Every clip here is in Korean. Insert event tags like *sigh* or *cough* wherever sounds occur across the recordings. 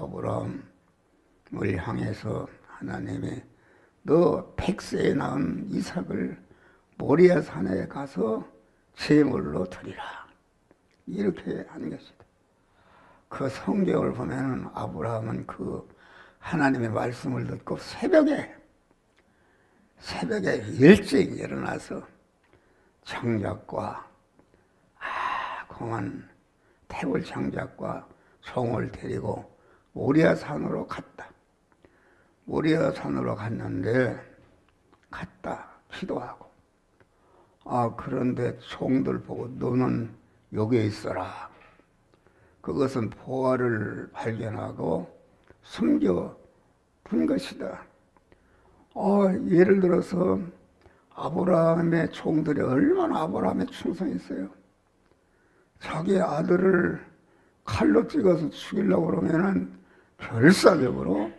아브라함을 향해서 하나님이 너 백세에 낳은 이삭을 모리아 산에 가서 제물로 드리라. 이렇게 하는 것이다. 그 성경을 보면은 아브라함은 그 하나님의 말씀을 듣고 새벽에 새벽에 일찍 일어나서 장작과 아, 공한 태블 장작과 종을 데리고 모리아 산으로 갔다. 모리아 산으로 갔는데 갔다 기도하고 아 그런데 종들 보고 너는 여기에 있어라. 그것은 보화를 발견하고 숨겨 둔 것이다. 어, 예를 들어서 아브라함의 종들이 얼마나 아브라함에 충성했어요. 자기 아들을 칼로 찍어서 죽이려고 그러면은 결사적으로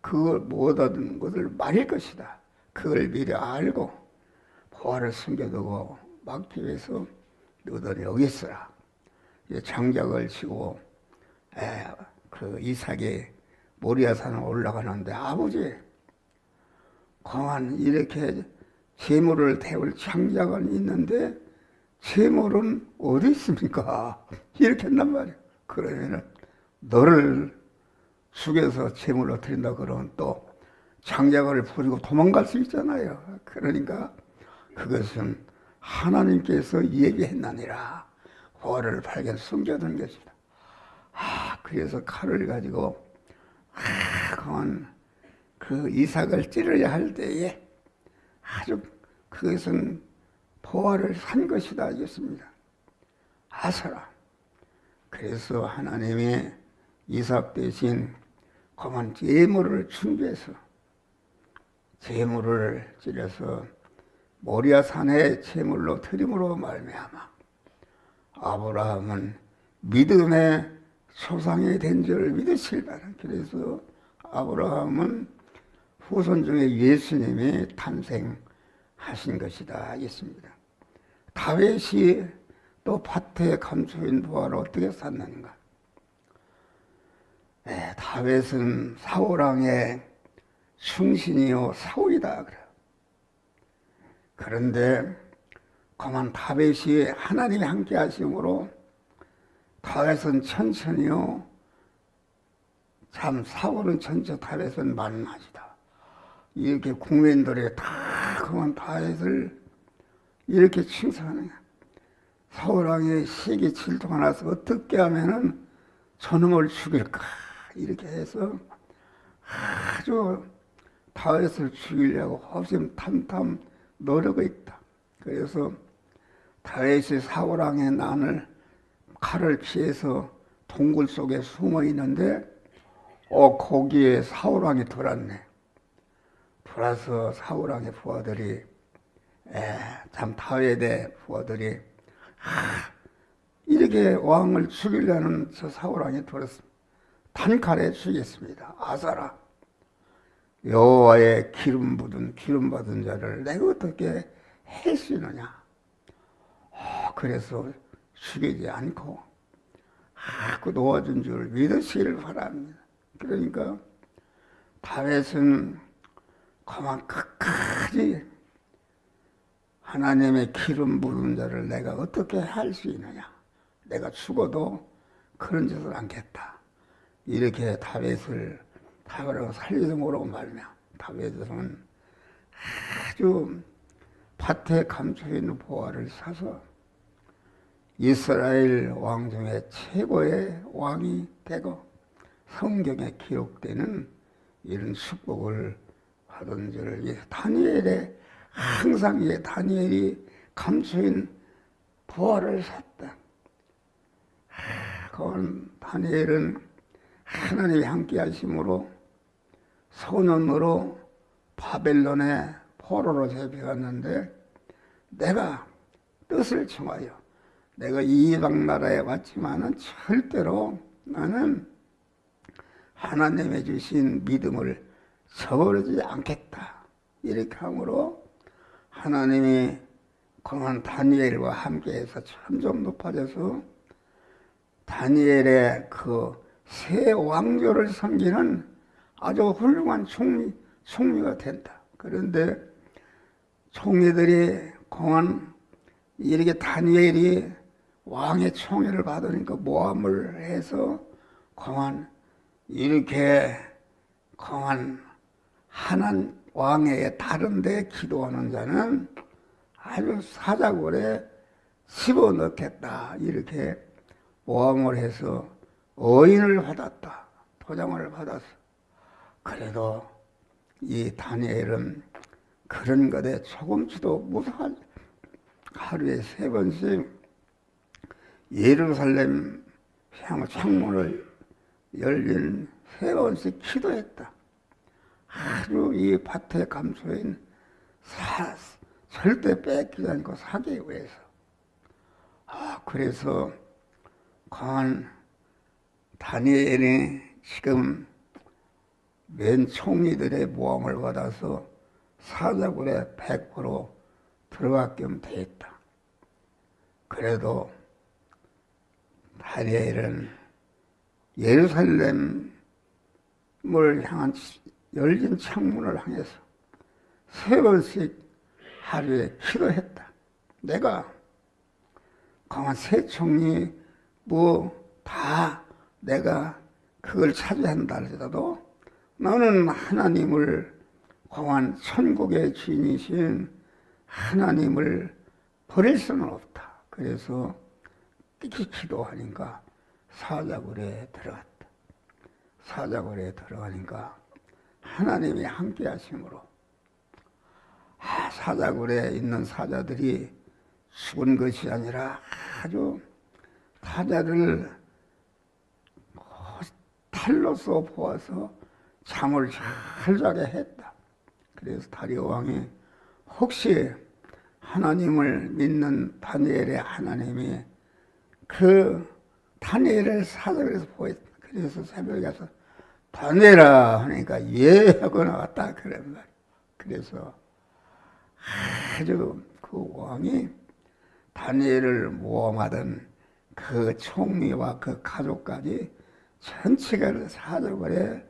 그걸 못 얻은 것을 말일 것이다. 그걸 미리 알고 보화를 숨겨두고 막기 위해서 너들 여기 있어라. 장작을 치고 에, 그 이삭이 모리아산에 올라가는데 아버지 공안 이렇게 재물을 태울 장작은 있는데 재물은 어디 있습니까? *laughs* 이렇게 한단 말이에요. 그러면은 너를 죽여서 재물로 드린다 그러면 또 장작을 버리고 도망갈 수 있잖아요. 그러니까 그것은 하나님께서 얘기했나니라. 호를 발견 숨겨둔 것이다. 아, 그래서 칼을 가지고 아, 그건 그 이삭을 찌르려 할 때에 아주 그것은 보화를 산 것이다 하겠습니다. 아서라. 그래서 하나님이 이삭 대신 그만 재물을 준비해서 재물을 찌려서 모리아 산에 재물로 드림으로 말미암아 아브라함은 믿음의 소상이 된 줄 믿으실 바라. 그래서 아브라함은 후손 중에 예수님이 탄생하신 것이다 하겠습니다. 다윗이 또 밭에 감추인 부하를 어떻게 샀는가? 네, 다윗은 사울왕의 충신이요 사울이다 그래. 그런데 그만 다윗이 하나님이 함께 하심으로 다윗은 천천히요. 참 사울은 천천 다윗은 만나시다. 이렇게 국민들이 다 그만 다윗을 이렇게 칭송하느냐. 사울왕의 시기 질투가 나서 어떻게 하면은 저놈을 죽일까 이렇게 해서 아주 다윗을 죽이려고 허심탄탄 노력고 있다. 그래서 다윗이 사울왕의 난을 칼을 피해서 동굴 속에 숨어 있는데 어 거기에 사울왕이 들어왔네. 들어와서 사울왕의 부하들이 에, 참 다윗의 부하들이 아, 이렇게 왕을 죽이려는 저 사울왕이 들었습니다. 단칼에 죽였습니다. 아사라 여호와의 기름 부은 기름 받은 자를 내가 어떻게 있느냐? 어, 그래서 죽이지 않고 자꾸 도와준 줄 믿으시길 바랍니다. 그러니까 다윗은 그만 끝까지 하나님의 기름 부은 자를 내가 어떻게 할 수 있느냐? 내가 죽어도 그런 짓을 않겠다. 이렇게 다윗을 다윗을 살리지 모르고 말며 다윗은 아주 밭에 감춰 있는 보화를 사서 이스라엘 왕 중에 최고의 왕이 되고 성경에 기록되는 이런 축복을 받은 줄 다니엘의 항상 이 다니엘이 감추인 부활을 샀다. 그건 다니엘은 하나님이 함께 하심으로 소년으로 바벨론의 포로로 잡혀갔는데 내가 뜻을 청하여 내가 이방 나라에 왔지만은 절대로 나는 하나님의 주신 믿음을 저버리지 않겠다. 이렇게 함으로 하나님이 그만 다니엘과 함께해서 점점 높아져서 다니엘의 그 새 왕조를 섬기는 아주 훌륭한 총리, 총리가 된다. 그런데 총리들이 공안 이렇게 다니엘이 왕의 총애를 받으니까 모함을 해서 공안 이렇게 공안 하나님 왕에게 다른데 기도하는 자는 아주 사자골에 집어 넣겠다 이렇게 모함을 해서 어인을 받았다 도장을 받았어 그래도 이 다니엘은 그런 것에 조금치도 무사하지 하루에 세 번씩 예루살렘 향 창문을 열린 세 번씩 기도했다. 아주 이 밭에 감춰인 사, 절대 뺏기지 않고 사기 위해서. 아, 그래서 강한 다니엘이 지금 맨 총리들의 모함을 받아서 사자굴에 100% 들어가게끔 되었다. 그래도 다니엘은 예루살렘을 향한 열린 창문을 향해서 세 번씩 하루에 기도했다. 내가 강한 세 총리 뭐 다 내가 그걸 차지한다 할지라도 너는 하나님을 공한 천국의 주인이신 하나님을 버릴 수는 없다. 그래서 기도하니까 사자굴에 들어갔다. 사자굴에 들어가니까 하나님이 함께 하심으로 아, 사자굴에 있는 사자들이 죽은 것이 아니라 아주 사자를 탈로서 보아서 잠을 잘 자게 했다. 그래서 다리오 왕이 혹시 하나님을 믿는 다니엘의 하나님이 그 다니엘을 사자에서 보였다. 그래서 새벽에 가서 다니엘아 하니까 예 하고 나왔다 그런 말. 그래서 아주 그 왕이 다니엘을 모험하던 그 총리와 그 가족까지 전체가 사자굴에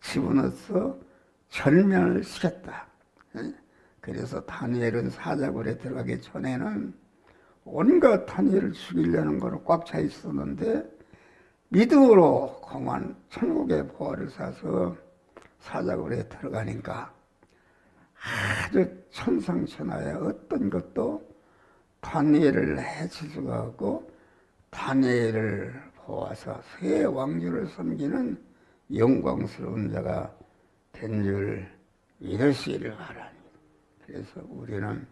집어넣어서 절면을 시켰다. 그래서 다니엘은 사자굴에 들어가기 전에는 온갖 다니엘을 죽이려는 거로 꽉 차 있었는데 믿음으로 공한 천국의 보화를 사서 사자굴에 들어가니까 아주 천상천하의 어떤 것도 다니엘을 해칠 수가 없고 다니엘을 보아서 새 왕조를 섬기는 영광스러운 자가 된 줄 믿으시기를 바랍니다. 그래서 우리는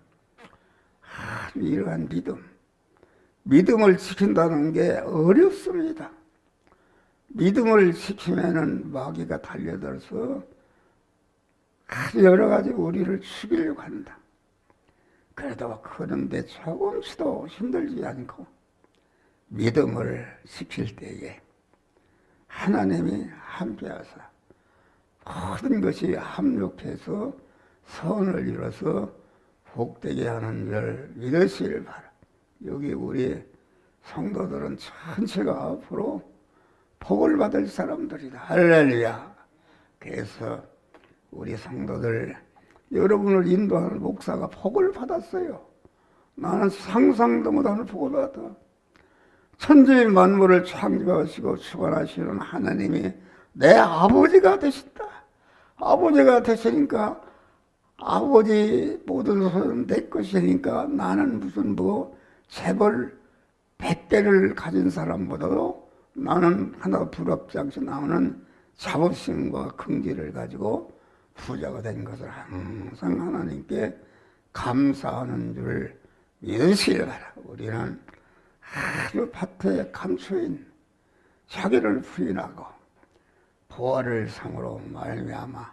아주 이러한 믿음, 믿음을 지킨다는 게 어렵습니다. 믿음을 지키면은 마귀가 달려들어서 여러 가지 우리를 죽이려고 한다. 그래도 그런데 조금씩도 힘들지 않고 믿음을 지킬 때에 하나님이 함께하사 모든 것이 합력해서 선을 이뤄서 복되게 하는 줄 믿으시길 바라. 여기 우리 성도들은 전체가 앞으로 복을 받을 사람들이다. 할렐루야. 그래서 우리 성도들 여러분을 인도하는 목사가 복을 받았어요. 나는 상상도 못하는 복을 받았다. 천지 만물을 창조하시고 주관하시는 하나님이 내 아버지가 되신다. 아버지가 되시니까 아버지 모든 것은 내 것이니까 나는 무슨 뭐 재벌 백대를 가진 사람보다도 나는 하나 부럽지 않게 나오는 자부심과 긍지를 가지고 부자가 된 것을 항상 하나님께 감사하는 줄 믿으시길 바라. 우리는 아주 밭에 감추인 자기를 부인하고 보화를 상으로 말미암아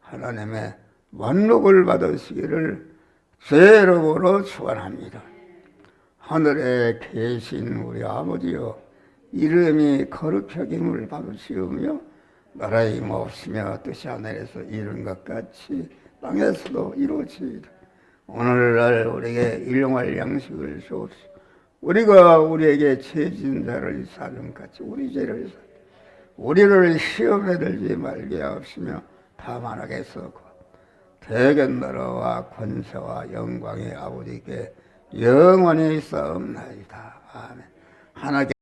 하나님의 만록을 받으시기를 죄로으로 축원합니다. 하늘에 계신 우리 아버지여 이름이 거룩하김을 받으시오며 나라의 없으며 뜻이 하늘에서 이룬 것 같이 땅에서도 이루어지이다. 오늘날 우리에게 일용할 양식을 주옵시고 우리가 우리에게 죄진 자를 사는 같이 우리 죄를 사 우리를 시험에 들지 말게 하옵시며 다만하겠소고 대견 너러와 권세와 영광의 아버지께 영원히 있사옵나이다. 아멘. 하나님